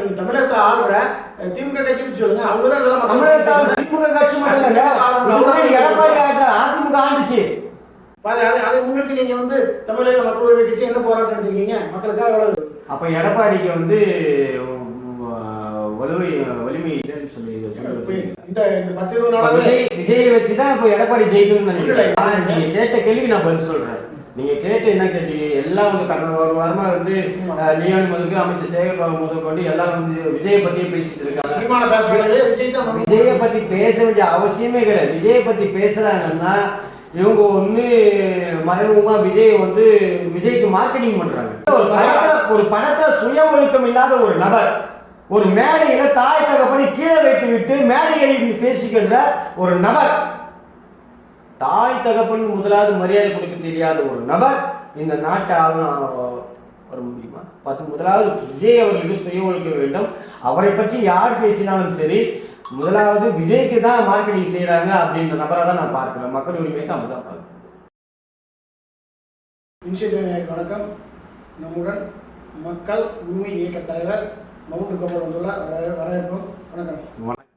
நீங்க தமிழகத்தை ஆளுற திமுக கட்சி சொல்லுங்க. அவங்க தான் நல்லா திமுக கட்சி மட்டும் எடப்பாடி ஆட்ட அதிமுக ஆண்டுச்சு. அதை அதை முன்னிட்டு நீங்க வந்து தமிழக மக்கள் உரிமை கட்சி என்ன போராட்டம் நடத்திருக்கீங்க? மக்களுக்காக அப்ப எடப்பாடிக்கு வந்து வலுவை வலிமை இல்லைன்னு சொல்லி இந்த இந்த பத்து இருபது விஜய் விஜயை வச்சுதான் இப்ப எடப்பாடி ஜெயிக்கணும்னு நினைக்கிறேன். நீங்க கேட்ட கேள்வி நான் பதில் சொல்றேன். நீங்க கேட்டு என்ன கேட்டீங்க? எல்லாம் வந்து கடந்த ஒரு வாரமா வந்து லியோனி முதற்கு அமைச்சர் சேகர் பாபு முதல் கொண்டு எல்லாம் வந்து விஜயை பத்தியே பேசிட்டு இருக்காங்க. விஜய் பத்தி பேச வேண்டிய அவசியமே கிடையாது. விஜயை பத்தி பேசுறாங்கன்னா இவங்க ஒண்ணு மறைமுகமா விஜய் வந்து விஜய்க்கு மார்க்கெட்டிங் பண்றாங்க. ஒரு படத்தை ஒரு படத்தை சுய ஒழுக்கம் இல்லாத ஒரு நபர் ஒரு மேடையில தாய் தகப்பனை கீழே வைத்து விட்டு மேடையில் பேசுகின்ற ஒரு நபர் தாய் தகப்பன் முதலாவது மரியாதை கொடுக்க தெரியாத ஒரு நபர் இந்த நாட்டை ஆளும் வர முடியுமா? பார்த்து முதலாவது விஜய் அவர்களுக்கு சுய ஒழுக்க வேண்டும். அவரை பற்றி யார் பேசினாலும் சரி முதலாவது விஜய்க்கு தான் மார்க்கெட்டிங் செய்றாங்க அப்படின்ற நபரை தான் நான் பார்க்கிறேன். மக்கள் உரிமைக்கு அப்படி தான் பார்க்கிறேன் வணக்கம். நம்முடன் மக்கள் உரிமை இயக்க தலைவர் மவுண்ட் கமல் வந்துள்ளார். வர வரவேற்போம். வணக்கம். வணக்கம்.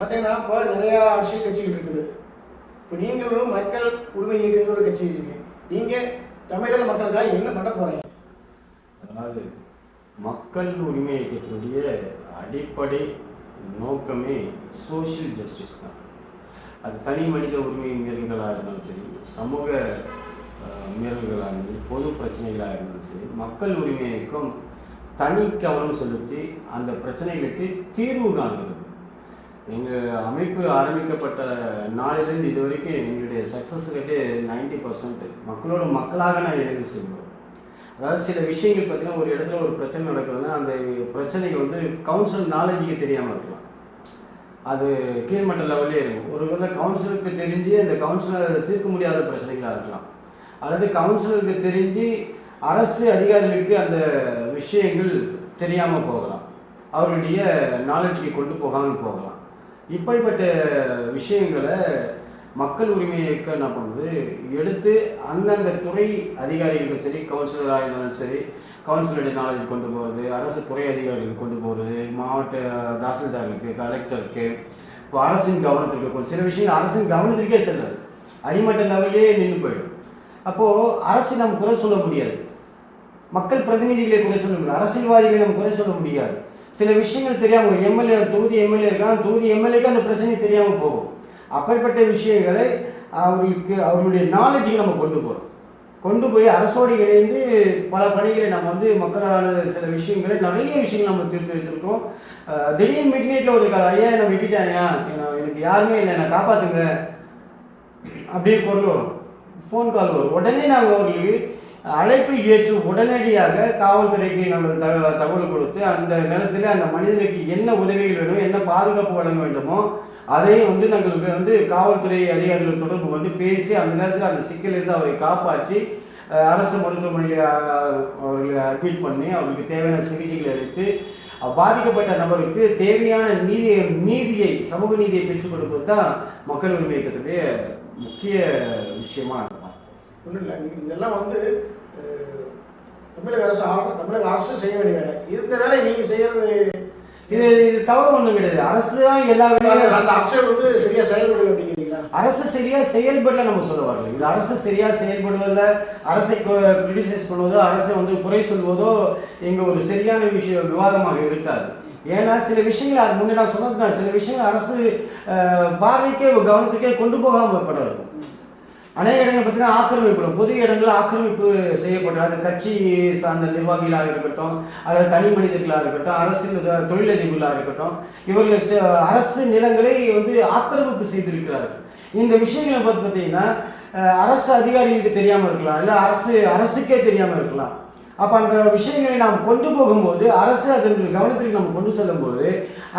பார்த்தீங்கன்னா இப்போ நிறையா அரசியல் கட்சிகள் இருக்குது. இப்போ நீங்களும் மக்கள் உரிமை இயக்கங்கிற ஒரு கட்சி இருக்கீங்க. நீங்கள் தமிழக மக்களுக்காக என்ன பண்ண போகிறீங்க அதாவது மக்கள் உரிமை இயக்கத்தினுடைய அடிப்படை நோக்கமே சோஷியல் ஜஸ்டிஸ் தான். அது தனி மனித உரிமை மீறல்களாக இருந்தாலும் சரி சமூக மீறல்களாக இருந்தாலும் பொது பிரச்சனைகளாக இருந்தாலும் சரி மக்கள் உரிமை இயக்கம் தனி கவனம் செலுத்தி அந்த பிரச்சனைகளுக்கு தீர்வு காண்கிறது எங்கள் அமைப்பு ஆரம்பிக்கப்பட்ட நாளிலிருந்து இது வரைக்கும் எங்களுடைய சக்ஸஸ் ரேட்டு நைன்டி பர்சன்ட் மக்களோட மக்களாக நான் இணைந்து செல்வோம் அதாவது சில விஷயங்கள் பார்த்தீங்கன்னா ஒரு இடத்துல ஒரு பிரச்சனை நடக்குதுன்னா அந்த பிரச்சனைக்கு வந்து கவுன்சில் நாலேஜுக்கு தெரியாமல் இருக்கலாம். அது கீழ்மட்ட லெவல்லே இருக்கும். ஒருவேளை கவுன்சிலருக்கு தெரிஞ்சு அந்த கவுன்சிலர் தீர்க்க முடியாத பிரச்சனைகளாக இருக்கலாம். அல்லது கவுன்சிலருக்கு தெரிஞ்சு அரசு அதிகாரிகளுக்கு அந்த விஷயங்கள் தெரியாமல் போகலாம். அவருடைய நாலேஜுக்கு கொண்டு போகாமல் போகலாம். இப்படிப்பட்ட விஷயங்களை மக்கள் உரிமை இயக்கம் என்ன பண்ணுது? எடுத்து அந்தந்த துறை அதிகாரிகளுக்கும் சரி கவுன்சிலராக இருந்தாலும் சரி கவுன்சிலருடைய நாலேஜ் கொண்டு போகிறது அரசு துறை அதிகாரிகளுக்கு கொண்டு போகிறது மாவட்ட தாசில்தார்களுக்கு கலெக்டருக்கு இப்போ அரசின் கவனத்திற்கு கொண்டு சில விஷயங்கள் அரசின் கவனத்திற்கே செல்லாது அடிமட்ட லெவல்லே நின்று போயிடும். அப்போது அரசு நம்ம குறை சொல்ல முடியாது. மக்கள் பிரதிநிதிகளை குறை சொல்ல முடியாது. அரசியல்வாதிகளை நம்ம குறை சொல்ல முடியாது. சில விஷயங்கள் தெரியாமல் எம்எல்ஏ தொகுதி எம்எல்ஏ இருக்கலாம் தொகுதி எம்எல்ஏக்கு அந்த பிரச்சனை தெரியாமல் போகும். அப்படிப்பட்ட விஷயங்களை அவர்களுக்கு அவர்களுடைய நாலேஜுக்கு நம்ம கொண்டு போகிறோம் கொண்டு போய் அரசோடு இணைந்து பல பணிகளை நம்ம வந்து மக்களான சில விஷயங்களை நிறைய விஷயங்கள் நம்ம திருப்பி வச்சுருக்கோம் திடீர்னு மிட் நைட்டில் ஒரு ஐயா என்னை விட்டுட்டாங்க எனக்கு யாருமே இல்லை. என்னை காப்பாற்றுங்க அப்படியே குரல் வரும். ஃபோன் கால் வரும். உடனே நாங்கள் அவர்களுக்கு அழைப்பை ஏற்று உடனடியாக காவல்துறைக்கு நம்ம தக தகவல் கொடுத்து அந்த நேரத்தில் அந்த மனிதனுக்கு என்ன உதவிகள் வேணும் என்ன பாதுகாப்பு வழங்க வேண்டுமோ அதையும் வந்து நாங்கள் வந்து காவல்துறை அதிகாரிகள் தொடர்பு கொண்டு பேசி அந்த நேரத்தில் அந்த சிக்கலிருந்து அவரை காப்பாற்றி அரசு மருத்துவமனையில் அவர்களை அட்மிட் பண்ணி அவருக்கு தேவையான சிகிச்சைகளை அளித்து பாதிக்கப்பட்ட நபருக்கு தேவையான நீதியை நீதியை சமூக நீதியை பெற்றுக் கொடுப்பது தான் மக்கள் உரிமை இயக்கத்துடைய முக்கிய விஷயமா இருக்கும். ஒன்றும் இல்லை. இதெல்லாம் வந்து தமிழக அரசு தமிழக அரசு செய்ய வேண்டிய வேலை. இந்த வேலையை நீங்கள் செய்யறது இது இது தவறு ஒன்றும் கிடையாது. அரசு தான் எல்லா வேலையும் அந்த அரசியல் வந்து சரியா செயல்படுது அப்படிங்கிறீங்களா? அரசு சரியா செயல்படல நம்ம சொல்ல வரல. இது அரசு சரியா செயல்படுவதில்ல அரசை கிரிட்டிசைஸ் பண்ணுவதோ அரசை வந்து குறை சொல்வதோ எங்க ஒரு சரியான விஷயம் விவாதமாக இருக்காது. ஏன்னா சில விஷயங்கள் அது முன்னே நான் சொன்னது தான் சில விஷயங்கள் அரசு பார்வைக்கே கவனத்துக்கே கொண்டு போகாமல் படம் இருக்கும். அநேக இடங்கள் பார்த்தீங்கன்னா ஆக்கிரமிப்பு பொது இடங்கள் ஆக்கிரமிப்பு செய்யப்படும் அது கட்சி சார்ந்த நிர்வாகிகளாக இருக்கட்டும் அல்லது தனி மனிதர்களாக இருக்கட்டும் அரசியல் தொழிலதிபர்களாக இருக்கட்டும் இவர்கள் அரசு நிலங்களை வந்து ஆக்கிரமிப்பு செய்திருக்கிறார்கள். இந்த விஷயங்களை பார்த்து பார்த்தீங்கன்னா அரசு அதிகாரிகளுக்கு தெரியாமல் இருக்கலாம் இல்லை அரசு அரசுக்கே தெரியாமல் இருக்கலாம். அப்போ அந்த விஷயங்களை நாம் கொண்டு போகும்போது அரசு அதன் கவனத்திற்கு நம்ம கொண்டு செல்லும்போது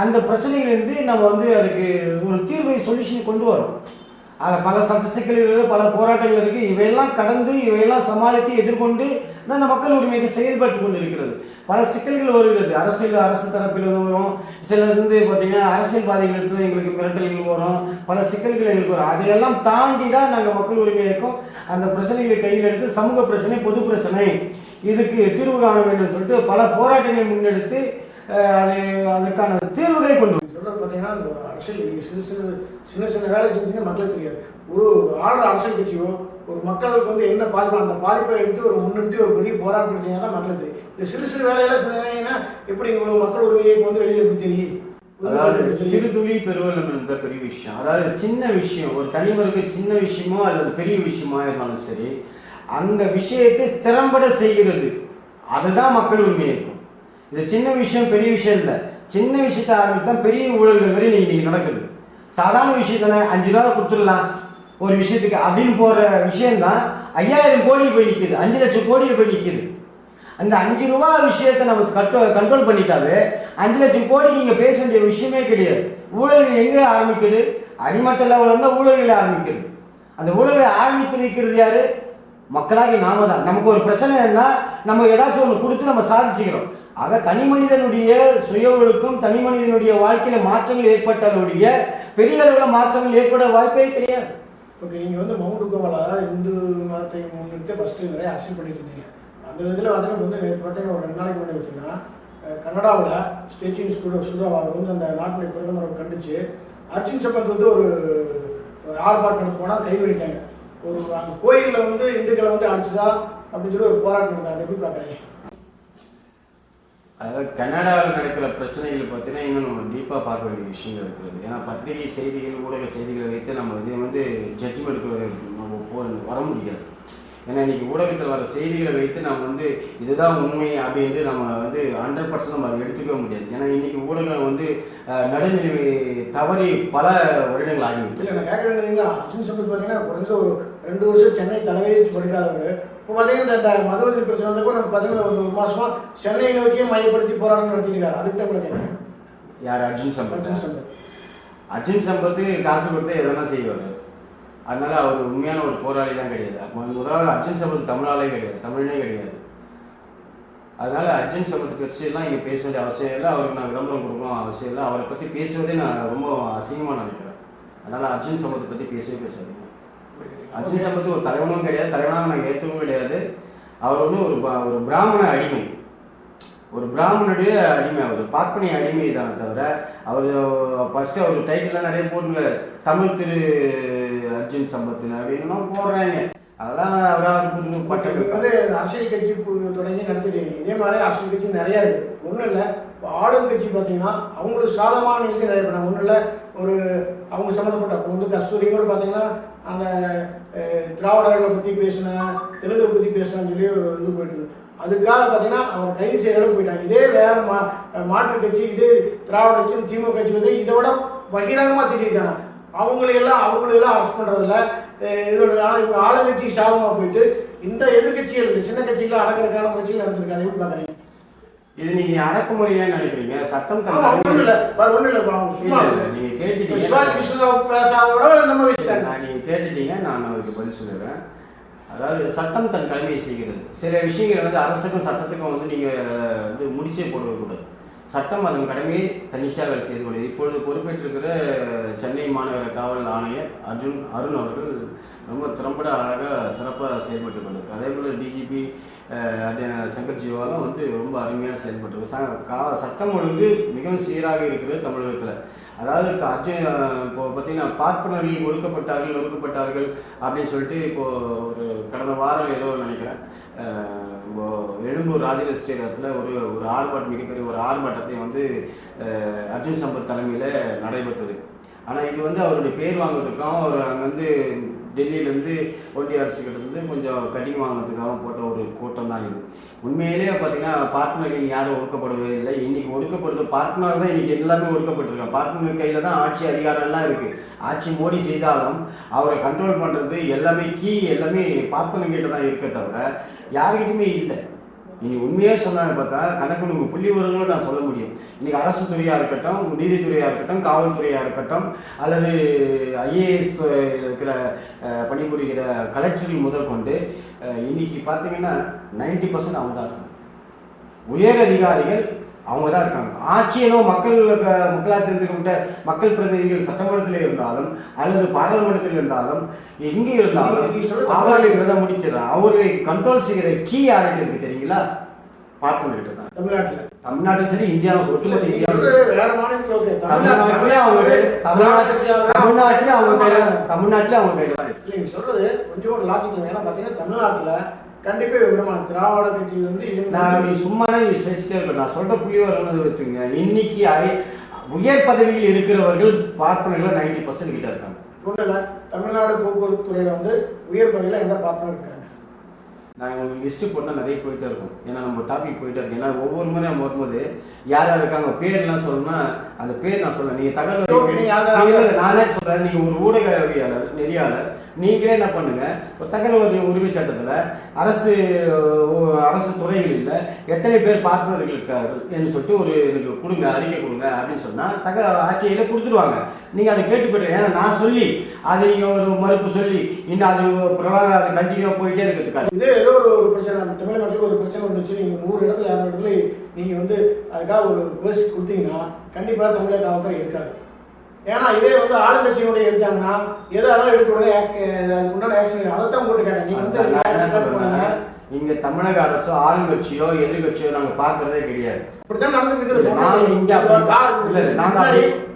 அந்த பிரச்சனைகளிலிருந்து நம்ம வந்து அதுக்கு ஒரு தீர்வை சொல்யூஷன் கொண்டு வரோம். பல சட்ட சிக்கல்கள் பல போராட்டங்கள் இருக்குது இவையெல்லாம் கடந்து இவையெல்லாம் சமாளித்து எதிர்கொண்டு தான் இந்த மக்கள் உரிமைக்கு செயல்பட்டு கொண்டு இருக்கிறது பல சிக்கல்கள் வருகிறது. அரசியல் அரசு தரப்பில் வரும். சிலர் இருந்து பார்த்தீங்கன்னா அரசியல்வாதிகளுக்கு எங்களுக்கு மிரட்டல்கள் வரும். பல சிக்கல்கள் எங்களுக்கு வரும். அதையெல்லாம் தாண்டி தான் நாங்கள் மக்கள் உரிமை இயக்கம் அந்த பிரச்சனைகளை கையில் எடுத்து சமூக பிரச்சனை பொது பிரச்சனை. இதுக்கு தீர்வு காண வேண்டும் சொல்லிட்டு பல போராட்டங்களை முன்னெடுத்து அதை அது அதற்கான தீர்வுகளை கொண்டு பார்த்தீங்கன்னா அந்த ஒரு அரசியல் நீங்கள் சிறு சிறு சின்ன சின்ன வேலை செஞ்சீங்கன்னா மக்களுக்கு தெரியாது. ஒரு ஆளுற அரசியல் கட்சியோ ஒரு மக்களுக்கு வந்து என்ன பாதிப்பு அந்த பாதிப்பை எடுத்து ஒரு முன்னிறுத்தி ஒரு பெரிய போராட்டம் எடுத்தீங்கன்னா தான் மக்களுக்கு தெரியும். இந்த சிறு சிறு வேலையெல்லாம் செஞ்சீங்கன்னா எப்படி இவ்வளவு மக்கள் உரிமையை வந்து வெளியே எப்படி தெரியும்? அதாவது சிறு துளி பெருவெள்ளம் என்ற பெரிய விஷயம். அதாவது சின்ன விஷயம் ஒரு தனிமருக்கு சின்ன விஷயமோ அல்லது பெரிய விஷயமா இருந்தாலும் சரி அந்த விஷயத்தை திறம்பட செய்கிறது. அதுதான் மக்கள் உரிமை இருக்கும் இது சின்ன விஷயம் பெரிய விஷயம் இல்லை. சின்ன விஷயத்த ஆரம்பித்து தான் பெரிய ஊழல்கள் வரை இன்னைக்கு நடக்குது. சாதாரண விஷயத்தானே அஞ்சு ரூபா கொடுத்துடலாம். ஒரு விஷயத்துக்கு அப்படின்னு போற விஷயம்தான் ஐயாயிரம் கோடி போய் நிற்கிது அஞ்சு லட்சம் கோடியில் போய் நிற்கிது அந்த அஞ்சு ரூபா விஷயத்தை நம்ம கட்டோ கண்ட்ரோல் பண்ணிட்டாவே அஞ்சு லட்சம் கோடி நீங்கள் பேச வேண்டிய விஷயமே கிடையாது. ஊழல்கள் எங்கே ஆரம்பிக்குது? அடிமட்ட லெவலில் இருந்தால் ஊழல்கள் ஆரம்பிக்குது. அந்த ஊழலை ஆரம்பித்து நிற்கிறது யாரு? மக்களாகி நாம தான். நமக்கு ஒரு பிரச்சனை என்ன? நம்ம ஏதாச்சும் ஒன்று கொடுத்து நம்ம சாதிச்சுக்கிறோம். ஆக தனி மனிதனுடைய சுய ஒழுக்கம் தனி மனிதனுடைய வாழ்க்கையில மாற்றங்கள் ஏற்பட்டாலுடைய பெரிய அளவில் மாற்றங்கள் ஏற்பட வாய்ப்பே கிடையாது. ஓகே நீங்கள் வந்து மவுண்ட் கோவால் இந்து மதத்தை முன்னிறுத்தி ஃபஸ்ட்டு நிறைய அரசியல் பண்ணியிருந்தீங்க. அந்த விதத்தில் பார்த்தீங்கன்னா வந்து பார்த்தீங்கன்னா ஒரு ரெண்டு நாளைக்கு முன்னாடி பார்த்தீங்கன்னா கனடாவில் ஸ்டேட் இன்ஸ்டியூட் சுதாவா வந்து அந்த நாட்டுடைய பிரதமரை கண்டிச்சு அர்ஜுன் சம்பத் வந்து ஒரு ஆர்ப்பாட்டம் நடத்த போனால் கை வலிக்காங்க. ஒரு அங்கே கோயிலில் வந்து இந்துக்களை வந்து அடிச்சுதா அப்படின்னு சொல்லி ஒரு போராட்டம் நடந்தாங்க அதை எப்படி பார்க்குறீங்க? அதாவது கனடாவில் நடக்கிற பிரச்சனைகள் பார்த்தீங்கன்னா இன்னும் நம்ம டீப்பாக பார்க்க வேண்டிய விஷயங்கள் இருக்கிறது. ஏன்னா பத்திரிகை செய்திகள் ஊடக செய்திகளை வைத்து நம்ம இதை வந்து ஜட்ஜ்மெண்ட்டுக்கு நம்ம போ வர முடியாது. ஏன்னா இன்னைக்கு ஊடகத்தில் வர செய்திகளை வைத்து நம்ம வந்து இதுதான் உண்மை அப்படின்ட்டு நம்ம வந்து ஹண்ட்ரட் பர்சன்ட் நம்ம எடுத்துக்கவே முடியாது. ஏன்னா இன்னைக்கு ஊடகம் வந்து நடுநிலை தவறி பல வருடங்கள் ஆகிவிட்டு இல்லை நான் கேட்க வேண்டியதுங்களா அர்ஜுன் பார்த்தீங்கன்னா குறைஞ்ச ஒரு ரெண்டு வருஷம் சென்னை தலைமையை படுக்காதவர். இப்போ பார்த்தீங்கன்னா இந்த மதுவதி பிரச்சனை வந்தப்போ நம்ம பார்த்தீங்கன்னா ஒரு மாசமா சென்னை நோக்கியே மையப்படுத்தி போராட்டம் நடத்திருக்காரு அதுக்கு தான் கேட்குறேன் யார்? அர்ஜுன் சம்பத் அர்ஜுன் சம்பத். அர்ஜுன் சம்பத்து காசு கொடுத்து எதனா செய்வார். அதனால அவர் உண்மையான ஒரு போராளி தான் கிடையாது. அப்போ முதலாவது அர்ஜுன் சம்பத் தமிழாலே கிடையாது. தமிழனே கிடையாது. அதனால அர்ஜுன் சம்பத் கட்சியெல்லாம் இங்கே பேச வேண்டிய அவசியம் இல்லை. அவருக்கு நான் விளம்பரம் கொடுக்கணும் அவசியம் இல்லை. அவரை பற்றி பேசுவதே நான் ரொம்ப அசிங்கமாக நினைக்கிறேன். அதனால அர்ஜுன் சம்பத்தை பற்றி பேசவே பேசாதீங்க. அஜய் சம்பத் ஒரு தலைவனும் கிடையாது தலைவனாக நான் ஏற்றவும் கிடையாது. அவர் வந்து ஒரு ஒரு பிராமண அடிமை. ஒரு பிராமணனுடைய அடிமை அவர் பார்ப்பனை அடிமை தான் தவிர அவர் ஃபஸ்ட்டு அவர் டைட்டிலாம் நிறைய போட்டுங்க தமிழ் திரு அர்ஜுன் சம்பத் அப்படின்னு போடுறாங்க. அதெல்லாம் அவராக புரிஞ்சு பட் பட்டம் வந்து அரசியல் கட்சி தொடங்கி நடத்திட்டீங்க இதே மாதிரி அரசியல் கட்சி நிறையா இருக்குது ஒன்றும் இல்லை இப்போ ஆளும் கட்சி பார்த்தீங்கன்னா அவங்களுக்கு சாதகமான நிகழ்ச்சி நிறைய பண்ணாங்க. ஒன்றும் இல்லை ஒரு அவங்க சம்மந்தப்பட்ட இப்போ வந்து கஸ்தூரி பார்த்தீங்கன்னா அந்த திராவிடர்களை பற்றி பேசினேன் தெலுங்கை பற்றி பேசினான்னு சொல்லி ஒரு இது போயிட்டு அதுக்காக பார்த்தீங்கன்னா அவர் கைது செய்கிற அளவுக்கு போயிட்டாங்க. இதே வேறு மா மாற்று கட்சி இதே திராவிட கட்சி திமுக கட்சி வந்து இதை விட பகிரங்கமாக திட்டிருக்காங்க அவங்களையெல்லாம் அவங்களெல்லாம் அரெஸ்ட் பண்ணுறதில்ல இதோட ஆனால் இவங்க ஆளுங்கட்சி சாதமாக போயிட்டு இந்த எதிர்கட்சிகள் சின்ன கட்சிகளை அடக்கிறதுக்கான முயற்சிகள் நடந்திருக்காங்க எப்படி பார்க்குறீங்க இது நீங்க அடக்குமுறையா நினைக்கிறீங்க சட்டம் கடமையை- இல்லை. வேறு ஒன்றும் இல்லை சும்மா நீங்க கேட்டுட்டீங்க. சிவாஜி கிருஷ்ணராவ் பேசாத விட நம்ம வச்சுட்டாங்க நான் நீங்க கேட்டுட்டீங்க நான் அவருக்கு பதில் சொல்லுறேன் அதாவது சட்டம் தன் கடமையை செய்கிறது. சில விஷயங்கள் வந்து அரசுக்கும் சட்டத்துக்கும் வந்து நீங்க வந்து முடிச்சே போடக்கூடாது சட்டம் அதன் கடமையை தன்னிச்சையாக வேலை செய்து கொண்டது இப்பொழுது பொறுப்பேற்றிருக்கிற சென்னை மாநகர காவல் ஆணையர் அர்ஜுன் அருண் அவர்கள் ரொம்ப திறம்பட அழகாக சிறப்பாக செயல்பட்டு கொண்டிருக்கு அதே போல் டிஜிபி சங்கர் ஜீவாலும் வந்து ரொம்ப அருமையாக செயல்பட்டு ச கா சட்டம் ஒழுங்கு மிகவும் சீராக இருக்கிறது தமிழகத்தில். அதாவது அர்ஜுன் இப்போ பார்த்தீங்கன்னா பார்ப்பனர்கள் ஒடுக்கப்பட்டார்கள் ஒடுக்கப்பட்டார்கள் அப்படின்னு சொல்லிட்டு இப்போது ஒரு கடந்த வாரம் ஏதோ நினைக்கிறேன். எழும்பூர் ராஜேந்திர ஸ்டேடியத்தில் ஒரு ஒரு ஆர்ப்பாட்டம் மிகப்பெரிய ஒரு ஆர்ப்பாட்டத்தை வந்து அர்ஜுன் சம்பத் தலைமையில் நடைபெற்றது. ஆனால் இது வந்து அவருடைய பேர் வாங்குவதற்கும் அவர் அங்கே வந்து டெல்லியிலேருந்து ஒன்றிய அரசுகிட்டேருந்து கொஞ்சம் கட்டிங் வாங்கிறதுக்காக போட்ட ஒரு கூட்டம் தான் இது. உண்மையிலேயே பார்த்தீங்கன்னா பார்ட்னர்கள் யாரும் ஒடுக்கப்படவே இல்லை. இன்றைக்கி ஒடுக்கப்படுறது பார்ட்னர் தான் இன்றைக்கி எல்லாமே ஒடுக்கப்பட்டிருக்காங்க. பார்ட்னர் கையில் தான் ஆட்சி அதிகாரம்லாம் இருக்குது ஆட்சி மோடி செய்தாலும் அவரை கண்ட்ரோல் பண்ணுறது எல்லாமே கீ எல்லாமே பார்ட்னர்கிட்ட தான் இருக்க தவிர யார்கிட்டையுமே இல்லை. நீங்கள் உண்மையாக சொன்னாங்க பார்த்தா கணக்கு நூறு புள்ளி விவரங்களும் நான் சொல்ல முடியும். இன்றைக்கி அரசு துறையாக இருக்கட்டும் நீதித்துறையாக இருக்கட்டும் காவல்துறையாக இருக்கட்டும் அல்லது ஐஏஎஸ் இருக்கிற பணிபுரிகிற கலெக்டர்கள் முதல் கொண்டு இன்றைக்கி இன்னைக்கு பார்த்தீங்கன்னா நைன்டி பர்சன்ட் அவங்க தான். உயர் அதிகாரிகள் அவங்க தான் இருக்காங்க ஆட்சியனோ மக்கள் மக்களாக தெரிந்துக்கிட்ட மக்கள் பிரதிநிதிகள் சட்டமன்றத்தில் இருந்தாலும் அல்லது பாராளுமன்றத்தில் இருந்தாலும் எங்கே இருந்தாலும் அவர்களுக்கு இதை முடிச்சிடறான் அவர்களை கண்ட்ரோல் செய்கிற கீ யார்கிட்ட இருக்கு தெரியுங்களா? தான் தமிழ்நாட்டுல. தமிழ்நாட்டிலும் சரி இந்தியாவும் ஒட்டுமொத்த இந்தியாவும் தமிழ்நாட்டிலே அவங்க தமிழ்நாட்டிலே அவங்க கையில தமிழ்நாட்டிலே அவங்க கையில சொல்றது கொஞ்சம் லாஜிக்கல் ஏன்னா பாத்தீங்கன்னா தமிழ்நாட்டுல கண்டிப்பா விடமான திராவிட கட்சி வந்து நான் நீ சும்மாவே நீ பேசிட்டே இருக்க நான் சொல்ற புள்ளி வரணும்னு வச்சுங்க இன்னைக்கு ஐ- உயர் பதவியில் இருக்கிறவர்கள் பார்ப்பனர்கள் நைன்டி பர்சன்ட் கிட்ட இருக்காங்க. ஒன்றும் தமிழ்நாடு போக்குவரத்து துறையில வந்து உயர் பதவியில எந்த பார்ட்னர் இருக்காங்க. நாங்கள் உங்களுக்கு லிஸ்ட்டு போட்டால் நிறைய போயிட்டே இருக்கும். ஏன்னா நம்ம டாபிக் போயிட்டே இருக்கு. ஏன்னா ஒவ்வொரு முறை நம்ம வரும்போது யார் யார் இருக்காங்க பேர்லாம் சொல்லணும்னா அந்த பேர் நான் சொல்ல நீங்கள் தகவல் நானே சொல்கிறேன் நீங்கள் ஒரு ஊடகவியாளர் நெறியாளர் நீங்களே என்ன பண்ணுங்க? தகவல் உரிமை சட்டத்தில் அரசு அரசு துறைகளில் எத்தனை பேர் பார்ப்பனர்கள் இருக்கார்கள் என்று சொல்லிட்டு ஒரு இதுக்கு கொடுங்க அறிக்கை கொடுங்க அப்படின்னு சொன்னால் தக அறிக்கையில் கொடுத்துருவாங்க. நீங்கள் அதை கேட்டு போய்ட்டு ஏன்னா நான் சொல்லி அதை நீங்கள் ஒரு மறுப்பு சொல்லி இன்னும் அது பிரபலம் அது கண்டினியூவாக போயிட்டே இருக்கிறதுக்காக. இதே ஏதோ ஒரு ஒரு பிரச்சனை நம்ம ஒரு பிரச்சனை வந்துச்சு நீங்கள் நூறு இடத்துல இரநூறு இடத்துல நீங்கள் வந்து அதுக்காக ஒரு பேசி கொடுத்தீங்கன்னா கண்டிப்பாக தமிழக அவசரம் இருக்காது ஏன்னா இதே வந்து ஆளுங்கட்சியினுடைய எடுத்தாங்கன்னா எது அதெல்லாம் எடுக்க உடனே உண்டான ஆக்ஷன் அதைத்தான் போட்டு கேட்டேன். நீங்க வந்து இங்க தமிழக அரசோ ஆளுங்கட்சியோ எதிர்கட்சியோ நாங்க பாக்குறதே கிடையாது. இப்படித்தான் நடந்துட்டு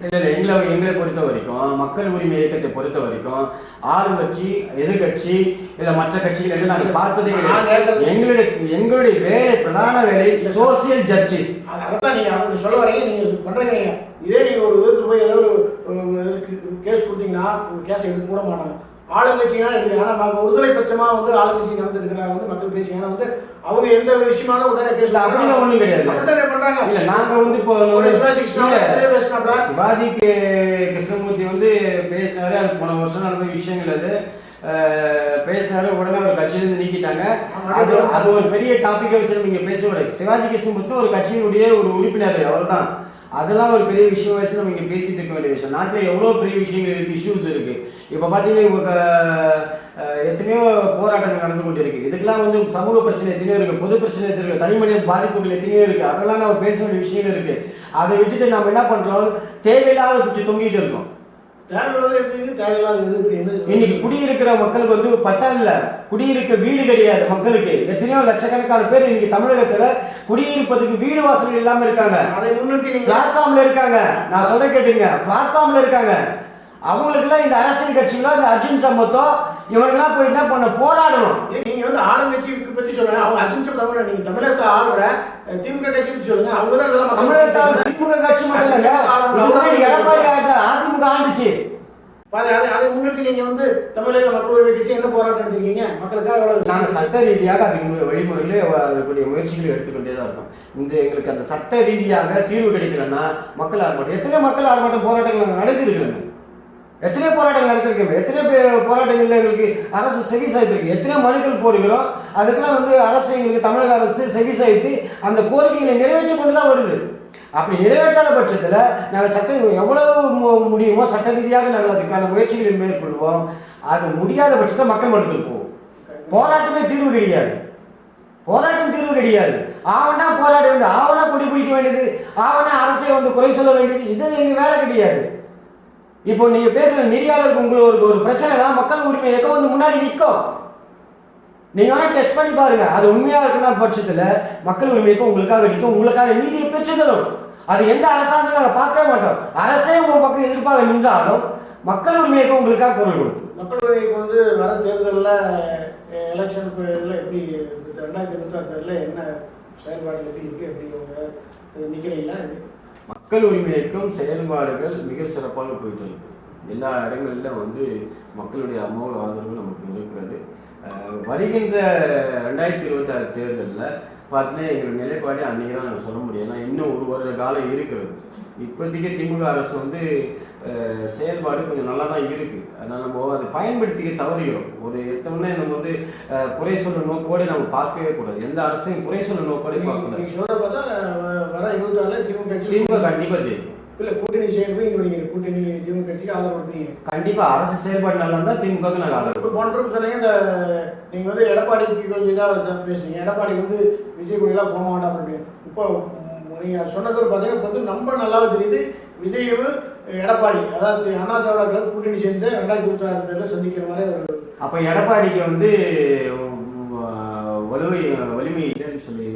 இல்ல, இல்ல, எங்களை எங்களை பொறுத்த வரைக்கும் மக்கள் உரிமை இயக்கத்தை பொறுத்த வரைக்கும் ஆளுங்கட்சி எதிர்கட்சி இல்ல மற்ற கட்சிகள் என்று நாங்க நான் கிடையாது. எங்களுடைய எங்களுடைய வேலை பிரதான வேலை சோசியல் ஜஸ்டிஸ் அது- அதைத்தான் நீங்க அதை சொல்ல வரீங்க. நீங்க பண்றீங்க. இதே நீங்க ஒரு விதத்துல போய் ஏதோ ஒரு கேஸ் கொடுத்தீங்கன்னா கேஸ் எடுக்க கூட மாட்டாங்க. ஆளுங்கட்சினா எடுத்து ஆனா நம்ம ஒருதலை பட்சமா வந்து ஆளுங்கட்சி நடந்திருக்கிறா வந்து மக்கள் பேசி ஏன்னா வந்து அவங்க எந்த விஷயமான உடனே இல்ல, அப்படிலாம் ஒண்ணும் கிடையாது. அப்படித்தான் பண்றாங்க? இல்ல நாங்க வந்து இப்போ பேசினாப்ல. சிவாஜி கே- கிருஷ்ணமூர்த்தி வந்து பேசினாரு. அது போன வருஷம் நடந்த விஷயங்கள் அது. பேசினாரு. உடனே ஒரு கட்சியிலிருந்து நீக்கிட்டாங்க. அது அது ஒரு பெரிய டாபிக்கை வச்சு நீங்க பேசக்கூடாது. சிவாஜி கிருஷ்ணமூர்த்தி ஒரு கட்சியினுடைய ஒரு உறுப்பினர் அவர்தான். அதெல்லாம் ஒரு பெரிய விஷயம் வச்சு நம்ம இங்கே பேசிட்டு இருக்க வேண்டிய விஷயம். நாட்டில் எவ்வளோ பெரிய விஷயங்கள் இருக்கு இஷ்யூஸ் இருக்குது இப்போ பார்த்தீங்கன்னா இப்போ எத்தனையோ போராட்டங்கள் நடந்து கொண்டு இருக்குது இதுக்கெல்லாம் வந்து சமூக பிரச்சனை எத்தனையோ இருக்குது பொது பிரச்சனை எத்தனையோ இருக்குது தனி மனித பாதிப்புகள் எத்தனையோ இருக்குது அதெல்லாம் நம்ம பேச வேண்டிய விஷயங்கள் இருக்குது அதை விட்டுட்டு நம்ம என்ன பண்ணுறோம் தேவையில்லாத குச்சி தொங்கிட்டு இருக்கோம் தேவையில்லாத எதுக்கு தேவையில்லாத எது இருக்கு என்ன இன்னைக்கு குடியிருக்கிற மக்களுக்கு வந்து பட்டா இல்ல குடியிருக்க வீடு கிடையாது மக்களுக்கு. எத்தனையோ லட்சக்கணக்கான பேர் இன்னைக்கு தமிழகத்துல குடியிருப்பதுக்கு வீடு வாசல் இல்லாம இருக்காங்க. அதை நீங்க பிளாட்ஃபார்ம்ல இருக்காங்க. நான் சொல்ல கேட்டுங்க. பிளாட்ஃபார்ம்ல இருக்காங்க. அவங்களுக்குலாம் இந்த அரசியல் கட்சிகளோ இந்த அர்ஜுன் சம்பத்தோ இவங்கெல்லாம் போய் என்ன பண்ண போராடணும். நீங்க வந்து ஆளுங்கட்சிக்கு பத்தி சொல்லுங்க. அவங்க அர்ஜுன் தமிழ் நீங்க தமிழகத்தை ஆளுற திமுக கட்சி பத்தி சொல்லுங்க. அவங்க தான் மக்கள் திமுக கட்சி மட்டும் முன்னாடி எடப்பாடி ஆட்ட- அதிமுக ஆண்டுச்சு. அதை அதை முன்னிறுத்தி நீங்க வந்து தமிழக மக்கள் உரிமை கட்சி என்ன போராட்டம் எடுத்திருக்கீங்க? மக்களுக்காக நாங்கள் சட்ட ரீதியாக அதுக்கு வழிமுறையிலே அதுக்குரிய முயற்சிகள் எடுத்துக்கொண்டே தான் இருக்கோம். இந்த எங்களுக்கு அந்த சட்ட ரீதியாக தீர்வு கிடைக்கலன்னா மக்கள் ஆர்ப்பாட்டம் எத்தனை மக்கள் ஆர்ப்பாட்டம் போராட்டங்கள் நடத்திருக்கிறேங்க எத்தனை போராட்டங்கள் நடத்திருக்கோம் எத்தனை பேர் போராட்டங்கள்ல எங்களுக்கு அரசு செவி சாய்த்திருக்கு. எத்தனை மனுக்கள் போடுகிறோம்? அதுக்கெல்லாம் வந்து அரசு எங்களுக்கு தமிழக அரசு செவி சாய்த்து அந்த கோரிக்கைகளை நிறைவேற்றி கொண்டு தான் வருது. அப்படி நிறைவேற்றாத பட்சத்தில் நாங்கள் சட்ட எவ்வளவு மு- முடியுமோ சட்ட ரீதியாக நாங்கள் அதுக்கான முயற்சிகளை மேற்கொள்வோம். அது முடியாத பட்சத்தில் மக்கள் மன்றத்துக்கு போவோம். போராட்டமே தீர்வு கிடையாது. போராட்டம் தீர்வு கிடையாது. ஆவனா போராட வேண்டியது ஆவனா கொடி பிடிக்க வேண்டியது ஆவனா அரசை வந்து குறை சொல்ல வேண்டியது இது எங்கள் வேலை கிடையாது. இப்போ நீங்க பேசுற நெறியாளருக்கு உங்களுக்கு ஒரு பிரச்சனைனா மக்கள் உரிமை இயக்கம் வந்து முன்னாடி நிற்கும் நீங்க வேணா டெஸ்ட் பண்ணி பாருங்க. அது உண்மையா இருக்குன்னா பட்சத்துல மக்கள் உரிமைக்கும் உங்களுக்காக நிற்கும் உங்களுக்காக நீதியை பெற்று தரும் அது எந்த அரசாங்கம் நாங்கள் பார்க்கவே மாட்டோம். அரசே உங்க பக்கம் எதிர்ப்பாக நின்றாலும் மக்கள் உரிமை இயக்கம் உங்களுக்காக குரல் கொடுக்கும். மக்கள் உரிமைக்கு வந்து வர தேர்தலில் எலெக்ஷன் எப்படி ரெண்டாயிரத்தி இருபத்தாறு தேர்தலில் என்ன செயல்பாடு எப்படி இருக்கு? எப்படி அவங்க எப்படி? மக்கள் உரிமை இயக்கம் செயல்பாடுகள் மிக சிறப்பாக போயிட்டு இருக்கு. எல்லா இடங்களிலும் வந்து மக்களுடைய அமோக ஆதரவு நமக்கு இருக்கிறது. வருகின்ற ரெண்டாயிரத்தி இருபத்தாறு தேர்தலில் பார்த்தீங்கன்னா எங்கள் நிலைப்பாடு அன்றைக்கி தான் நாங்கள் சொல்ல முடியும். ஏன்னா இன்னும் ஒரு வருட காலம் இருக்கிறது. இப்போதைக்கு திமுக அரசு வந்து செயல்பாடு கொஞ்சம் நல்லா தான் இருக்குது அதனால் நம்ம அதை பயன்படுத்திக்க தவறுகிறோம். ஒரு எடுத்தோம்னா நம்ம வந்து குறை சொல்ல நோக்கோடு நம்ம பார்க்கவே கூடாது. எந்த அரசையும் குறை சொல்ல நோக்கோடு பார்க்கக்கூடாது. வர இருபத்தாறுல திமுக திமுக கண்டிப்பாக ஜெயிக்கும். இல்ல கூட்டணி செயல்பு இங்க நீங்க கூட்டணி திமுக கட்சிக்கு ஆதரவு கொடுப்பீங்க. கண்டிப்பா அரசு செயல்பாடு நல்லா இருந்தா திமுக நாங்கள் ஆதரவு இப்போ போன trip சொன்னீங்க இந்த நீங்க வந்து எடப்பாடிக்கு கொஞ்சம் இதாக பேசுனீங்க எடப்பாடி வந்து விஜய் கூடலாம் போக மாட்டான் அப்படின்னு. இப்போ உம், நீங்க சொன்னது பார்த்தீங்கன்னா இப்போ வந்து நம்ம நல்லாவே தெரியுது விஜயும் எடப்பாடி அதாவது அண்ணா திராவிட கூட்டணி சேர்ந்து ரெண்டாயிரத்தி இருபத்தி ஆறு சந்திக்கிற மாதிரி ஒரு அப்ப எடப்பாடிக்கு வந்து வலுவை வலிமை இல்லைன்னு சொல்லி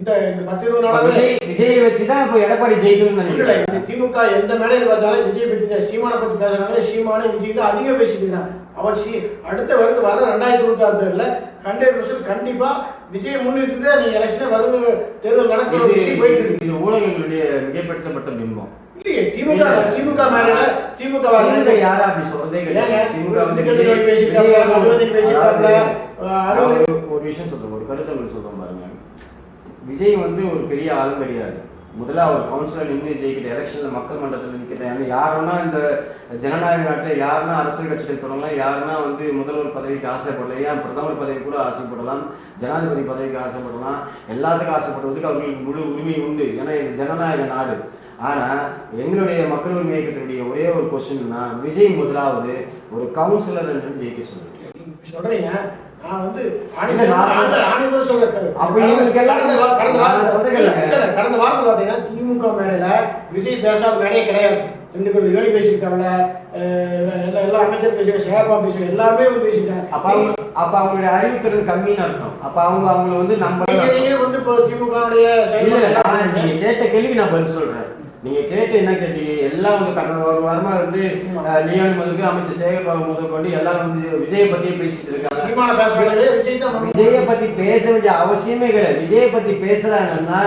இந்த இந்த பத்து இருபது நாளாவே விஜய் வச்சு தான் இப்போ எடப்பாடி ஜெயிக்கணும்னு நினைக்கிறேன். இந்த திமுக எந்த மேடையில் பார்த்தாலும் விஜய் பத்தி தான் சீமானை பத்தி பேசுறாங்க. சீமானே விஜய் தான் அதிகம் பேசிட்டு இருக்காங்க. அவர் சி அடுத்த வருது வர ரெண்டாயிரத்தி இருபத்தி ஆறு தேர்தலில் ஹண்ட்ரட் பர்சன்ட் கண்டிப்பா விஜய் முன்னிறுத்தி நீங்க எலெக்ஷன் வருங்க தேர்தல் நடக்கிற விஷயம் போயிட்டு இருக்கு. இது ஊடகங்களுடைய மிகப்படுத்தப்பட்ட பிம்பம். இல்லையே திமுக திமுக மேடையில திமுக யாரும் அப்படி சொல்றதே கிடையாது. திமுக அருள் ஒரு- விஷயம் சொல்றேன். ஒரு கருத்தை சொல்றேன் பாருங்க. விஜய் வந்து ஒரு பெரிய ஆளும் கிடையாது முதல்ல அவர் கவுன்சிலர் நின்று ஜெயிக்கிற எலெக்ஷன்ல மக்கள் மன்றத்தில் நிற்கிற யாருன்னா இந்த ஜனநாயக நாட்டில் யாருன்னா அரசியல் கட்சியில் தொடங்கலாம் யாருன்னா வந்து முதல்வர் பதவிக்கு ஆசைப்படலாம் ஏன் பிரதமர் பதவி கூட ஆசைப்படலாம் ஜனாதிபதி பதவிக்கு ஆசைப்படலாம் எல்லாத்துக்கும் ஆசைப்படுவதற்கு அவர்களுக்கு முழு உரிமை உண்டு. ஏன்னா இது ஜனநாயக நாடு. ஆனால் எங்களுடைய மக்கள் உரிமை இயக்கத்தினுடைய ஒரே ஒரு கொஸ்டின்னா விஜய் முதலாவது ஒரு கவுன்சிலர் என்று ஜெயிக்க சொல்லுங்க சொல்கிறீங்க சொல்றீங்க நான் வந்து எல்லாம் கடந்த வாரத்தில் பார்த்தீங்கன்னா திமுக மேடையில விஜய் பேசாத மேடையே கிடையாது. திண்டுக்கல் யோனி பேசியிருக்காங்க எல்லா எல்லா அமைச்சர் பேசுகிற சேகர்பா பேசுகிற எல்லாருமே வந்து பேசிட்டாங்க. அப்ப அவங்க அப்ப அவங்களுடைய அறிவுத்திறன் கம்மின்னு அர்த்தம். அப்ப அவங்க அவங்கள வந்து நம்ம வந்து இப்போ திமுகவுடைய இல்ல இல்ல, நான் செயல்பாடு நீங்க கேட்ட கேள்வி நான் பதில் சொல்றேன். நீங்க கேட்டு என்ன கேட்டீங்க? எல்லாம் வந்து கடந்த ஒரு வாரமா வந்து முதலுக்கு அமைச்சர் சேகர்பாபு முதல் கொண்டு எல்லாரும் வந்து விஜயை பத்தியே பேசிட்டு இருக்காங்க. விஜய் தான் பத்தி பேச வேண்டிய அவசியமே கிடையாது. விஜயை பத்தி பேசுறாங்கன்னா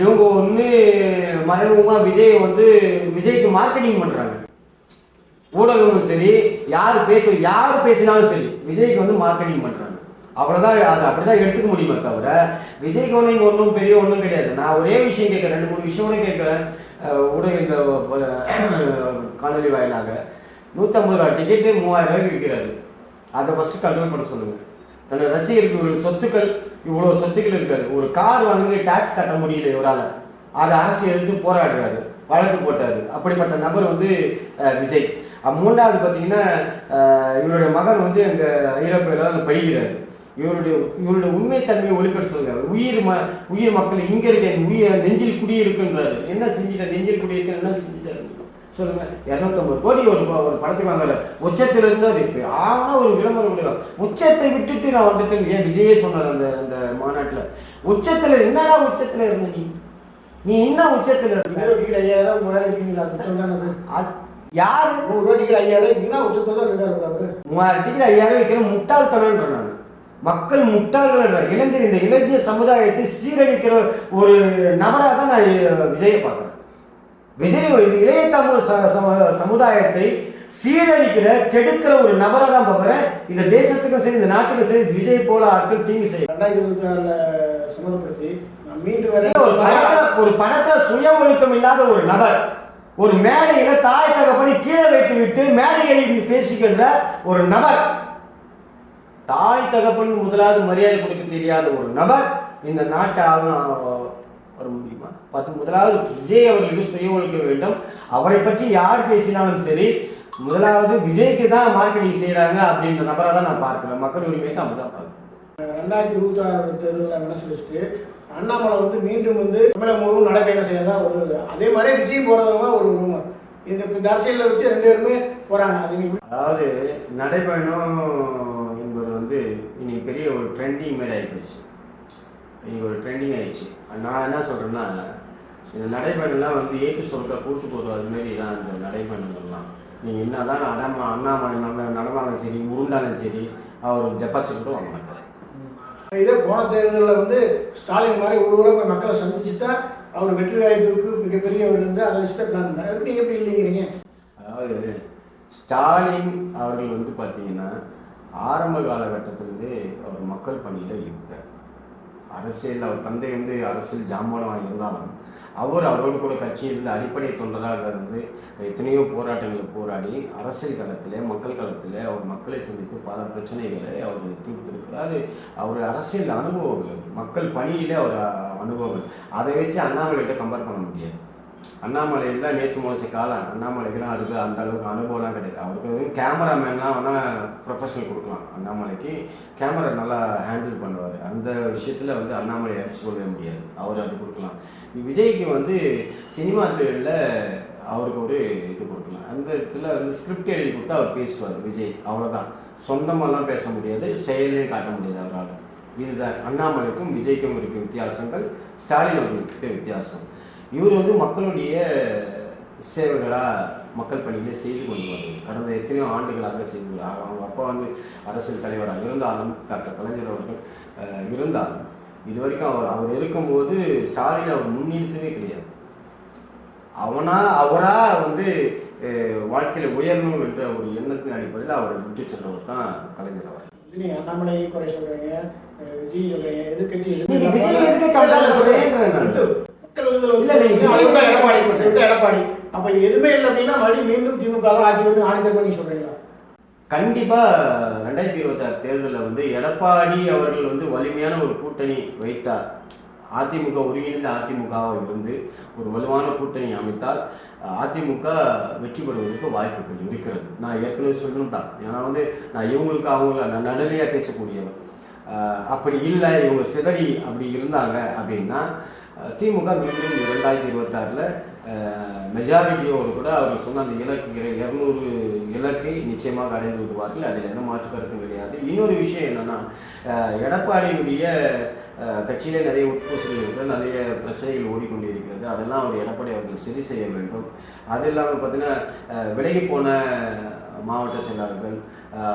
இவங்க ஒண்ணு மறைமுகமா விஜய் வந்து விஜய்க்கு மார்க்கெட்டிங் பண்றாங்க. ஊடகமும் சரி யார் பேச யார் பேசினாலும் சரி விஜய்க்கு வந்து மார்க்கெட்டிங் பண்றாங்க. அவ்வளவுதான் அது அப்படிதான் எடுத்துக்க முடியுமே தவிர விஜய்க்கு ஒன்றும் இங்கே ஒன்றும் பெரிய ஒன்றும் கிடையாது. நான் ஒரே விஷயம் கேட்குறேன் ரெண்டு மூணு விஷயம் கூட கேட்குறேன். ஊடக இந்த காணொலி வாயிலாக. நூற்றம்பது ரூபா டிக்கெட்டு மூவாயிரம் ரூபாய்க்கு விற்கிறாரு. அதை ஃபஸ்ட்டு கண்ட்ரோல் பண்ண சொல்லுங்கள் தன்னோட ரசிகர்கள் சொத்துக்கள் இவ்வளோ சொத்துக்கள் இருக்காது. ஒரு கார் வாங்கி டாக்ஸ் கட்ட முடியல இவரால். அதை அரசு எடுத்து போராடுறாரு வழக்கு போட்டாரு. அப்படிப்பட்ட நபர் வந்து விஜய். மூன்றாவது பார்த்தீங்கன்னா இவருடைய மகன் வந்து அங்கே ஐரோப்பியில் வந்து படிக்கிறார். இவருடைய இவருடைய உண்மைத்தன்மையை ஒளிப்பட சொல்கிறார் உயிர் ம உயிர் மக்கள் இங்கே இருக்க என் உயிர் நெஞ்சில் குடியிருக்குன்றாரு. என்ன செஞ்சிட்டார்? நெஞ்சில் குடியிருக்க என்ன செஞ்சிட்டாரு? சொல்லுங்க. இரநூத்தம்பது கோடி ஒரு ஒரு படத்துக்கு வாங்குற உச்சத்தில் இருந்தார் இப்போ ஆனா ஒரு விளம்பரம் விடுவார் உச்சத்தை விட்டுட்டு நான் வந்துட்டேன். ஏன் விஜயே சொன்னார் அந்த அந்த மாநாட்டில். உச்சத்தில் என்னடா உச்சத்தில் இருந்த நீ? நீ என்ன உச்சத்தில் இருந்த? ஐயாயிரம் மூவாயிரம் இருக்கீங்களா? அது அது. அது- யாரு? நூறு ரூபா டிக்கெட் ஐயாயிரம் இருக்கீங்கன்னா உச்சத்தில் அவரு மூவாயிரம் டிக்கெட் ஐயாயிரம் வைக்கிற முட்டாள்தனன்ற நான். மக்கள் முட்டாள்கள் இளைஞர் இந்த இளைஞர் சமுதாயத்தை சீரழிக்கிற ஒரு நபராக தான் நான் விஜயை பார்க்குறேன். விஜய் இளைய தமிழ் சமுதாயத்தை சீரழிக்கிற கெடுக்கிற ஒரு நபரை தான் பார்க்குறேன் இந்த தேசத்துக்கும் சரி இந்த நாட்டுக்கும் சரி விஜய் போல ஆட்கள் தீங்கு செய்ய ரெண்டாயிரத்தி இருபத்தி ஆறுல சம்மந்தப்படுத்தி நான் மீண்டு வரேன். ஒரு படத்துல ஒரு படத்துல சுய ஒழுக்கம் இல்லாத ஒரு நபர் ஒரு மேடையில தாய் தகப்பனை கீழே வைத்து விட்டு மேடைகளில் பேசுகின்ற ஒரு நபர் தாய் தகப்பன் முதலாவது மரியாதை கொடுக்க தெரியாத ஒரு நபர் இந்த நாட்டை வர முடியுமா? பத்து முதலாவது விஜய் அவர்களுக்கு சுய ஒழுக்க வேண்டும். அவரை பற்றி யார் பேசினாலும் சரி முதலாவது விஜய்க்கு தான் மார்க்கெட்டிங் செய்றாங்க அப்படின்ற நபரை தான் நான் பார்க்கிறேன். மக்கள் உரிமைக்கு அப்படிதான் பார்க்கிறேன் ரெண்டாயிரத்தி இருபத்தி ஆறு தேர்தலில் மனசு வச்சுட்டு அண்ணாமலை வந்து மீண்டும் வந்து தமிழகம் முழுவதும் நடைபயணம் செய்யறதா ஒரு அதே மாதிரி விஜய் போறவங்க ஒரு ரூமர் இந்த இப்ப இந்த அரசியலில் வச்சு ரெண்டு பேருமே அது நீங்க அதாவது நடைபயணம் என்பது வந்து இன்னைக்கு பெரிய ஒரு ட்ரெண்டிங் மாதிரி ஆகிப்போச்சு இன்னைக்கு ஒரு ட்ரெண்டிங் ஆயிடுச்சு. நான் என்ன சொல்கிறேன்னா இந்த நடைபயணம்லாம் வந்து ஏற்று சொல்க கூட்டு போதும் அது மாதிரி தான் இந்த நடைபயணங்கள்லாம் நீங்கள் என்ன தான் அண்ணாம அண்ணாமலை நட நடந்தாலும் சரி உருண்டாலும் சரி அவர் டெபாசிட் கூட வாங்க மாட்டார். இதே போன தேர்தலில் வந்து ஸ்டாலின் மாதிரி ஒரு ஊரை போய் மக்களை சந்திச்சு தான் அவர் வெற்றி வாய்ப்புக்கு மிகப்பெரிய ஒரு இருந்து அதை வச்சு தான் பிளான் பண்ணார் எப்படி எப்படி இல்லைங்கிறீங்க? அதாவது ஸ்டாலின் அவர்கள் வந்து பார்த்தீங்கன்னா ஆரம்ப காலகட்டத்திலிருந்து அவர் மக்கள் பணியில் இருக்கார் அரசியல் அவர் தந்தை வந்து அரசியல் ஜாமானமாக இருந்தாலும் அவர் அவரோடு கூட கட்சியில் அடிப்படை தொண்டராக இருந்து எத்தனையோ போராட்டங்களை போராடி அரசியல் களத்தில் மக்கள் களத்தில் அவர் மக்களை சந்தித்து பல பிரச்சனைகளை அவர் தீர்த்திருக்கிறார். அவர் அரசியல் அனுபவங்கள் மக்கள் பணியிலே அவர் அனுபவங்கள். அதை வச்சு அண்ணாமலைகிட்ட கம்பேர் பண்ண முடியாது. அண்ணாமலை தான் நேற்று முளைச்ச காலம். அண்ணாமலைக்குலாம் அதுக்கு அந்த அளவுக்கு அனுபவம்லாம் கிடையாது. அவருக்கு வந்து கேமராமேன்லாம் வேணால் ப்ரொஃபஷனல் கொடுக்கலாம். அண்ணாமலைக்கு கேமரா நல்லா ஹேண்டில் பண்ணுவார். அந்த விஷயத்தில் வந்து அண்ணாமலை சொல்லவே முடியாது. அவர் அது கொடுக்கலாம். விஜய்க்கு வந்து சினிமா துறையில் அவருக்கு ஒரு இது கொடுக்கலாம். அந்த இடத்துல வந்து ஸ்கிரிப்ட் எழுதி கொடுத்தா அவர் பேசுவார் விஜய். அவ்வளோதான் சொந்தமெல்லாம் பேச முடியாது. செயலையும் காட்ட முடியாது அவரால். இதுதான். அண்ணாமலைக்கும் விஜய்க்கும் இருக்க வித்தியாசங்கள் ஸ்டாலின் அவர்களுக்கு வித்தியாசம். இவர் வந்து மக்களுடைய சேவைகளாக மக்கள் பணிகளை செய்து கொண்டு வருவது கடந்த எத்தனையோ ஆண்டுகளாக செய்து. அவங்க அப்பா வந்து அரசியல் தலைவராக இருந்தாலும் டாக்டர் கலைஞர் அவர்கள் இருந்தாலும் இது வரைக்கும் அவர் அவர் இருக்கும்போது ஸ்டாலின் அவர் முன்னெடுத்தவே கிடையாது. அவனா அவரா வந்து வாழ்க்கையில உயரணும் என்ற ஒரு எண்ணத்தின் அடிப்படையில் அவரை விட்டு சென்றவர் தான் கலைஞர் அவர் நீங்க அண்ணாமலை குறை சொல்றீங்க. விஜய் சொல்றீங்க. எடப்பாடி எடப்பாடி. அப்ப எதுவுமே இல்லை அப்படின்னா மறுபடியும் மீண்டும் திமுக தான் ஆட்சி வந்து ஆணையம் பண்ணி சொல்றீங்களா? கண்டிப்பா ரெண்டாயிரத்தி இருபத்தாறு தேர்தலில் வந்து எடப்பாடி அவர்கள் வந்து வலிமையான ஒரு கூட்டணி வைத்தார். அதிமுக ஒருங்கிணைந்த அதிமுகவாக இருந்து ஒரு வலுவான கூட்டணி அமைத்தால் அதிமுக வெற்றி பெறுவதற்கு வாய்ப்புகள் இருக்கிறது. நான் ஏற்கனவே சொல்லணும் தான் ஏன்னா வந்து நான் இவங்களுக்கு அவங்கள நான் நடுநிலையாக பேசக்கூடியவன். அப்படி இல்லை இவங்க சிதறி அப்படி இருந்தாங்க அப்படின்னா திமுக மீண்டும் இரண்டாயிரத்தி இருபத்தாறில் மெஜாரிட்டியோடு கூட அவர்கள் சொன்ன அந்த இலக்கு இரநூறு இலக்கை நிச்சயமாக அடைந்து விடுவார்கள். அதில் எந்த மாற்று கருத்தும் கிடையாது. இன்னொரு விஷயம் என்னென்னா எடப்பாடியுடைய எடப்பாடியினுடைய கட்சியிலே நிறைய உட்பூசல்கள் இருக்கிறது நிறைய பிரச்சனைகள் ஓடிக்கொண்டிருக்கிறது. அதெல்லாம் அவர் எடப்பாடி அவர்கள் சரி செய்ய வேண்டும். அது இல்லாமல் பார்த்தீங்கன்னா விலகி போன மாவட்ட செயலாளர்கள்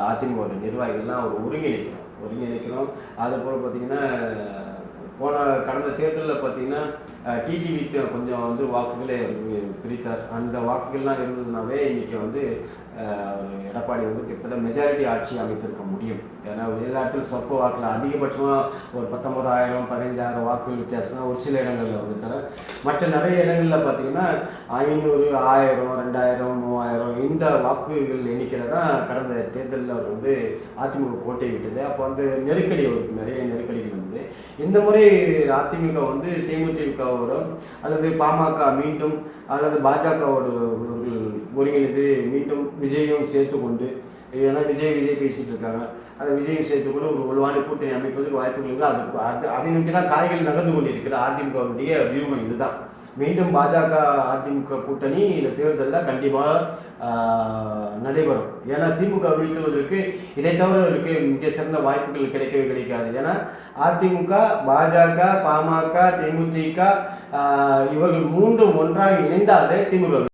அதிமுக நிர்வாகிகள்லாம் அவர் ஒருங்கிணைக்கணும். ஒருங்கிணைக்கிறோம் அதை போல் பார்த்தீங்கன்னா போன கடந்த தேர்தலில் பார்த்தீங்கன்னா டிடிவிக்கு கொஞ்சம் வந்து வாக்குகளே பிரித்தார். அந்த வாக்குகள்லாம் இருந்ததுனாவே இன்றைக்கி வந்து எடப்பாடி வந்து கிட்டத்தட்ட மெஜாரிட்டி ஆட்சி அமைத்திருக்க முடியும். ஏன்னா எல்லா இடத்துல சொற்ப வாக்கில் அதிகபட்சமாக ஒரு பத்தொன்பதாயிரம் பதினஞ்சாயிரம் வாக்குகள் வித்தியாசம் ஒரு சில இடங்களில் வந்து தர மற்ற நிறைய இடங்களில் பார்த்தீங்கன்னா ஐநூறு ஆயிரம் ரெண்டாயிரம் மூவாயிரம் இந்த வாக்குகள் எண்ணிக்கையில் தான் கடந்த தேர்தலில் அவர் வந்து அதிமுக கோட்டை விட்டது. அப்போ வந்து நெருக்கடி அவருக்கு நிறைய நெருக்கடிகள் இருந்தது இந்த முறை அதிமுக வந்து தேமுதிகவோட அல்லது பாமக மீண்டும் அல்லது பாஜகவோட ஒருங்கிணைந்து மீண்டும் விஜயும் சேர்த்து கொண்டு ஏன்னா விஜய் விஜய் பேசிட்டு இருக்காங்க அந்த விஜயம் சேர்த்து கொண்டு ஒரு வலுவான கூட்டணி அமைப்பதற்கு வாய்ப்புகள் இருக்குது அது அது அதை நோக்கி தான் காய்கள் நகர்ந்து கொண்டிருக்கிறது அதிமுகவுடைய வியூகம் இதுதான். மீண்டும் பாஜக அதிமுக கூட்டணி இந்த தேர்தலில் கண்டிப்பாக நடைபெறும். ஏன்னா திமுக வீழ்த்துவதற்கு இதை தவிர இருக்கு மிக சிறந்த வாய்ப்புகள் கிடைக்கவே கிடைக்காது. ஏன்னா அதிமுக பாஜக பாமக தேமுதிக இவர்கள் மூன்று ஒன்றாக இணைந்தாலே திமுக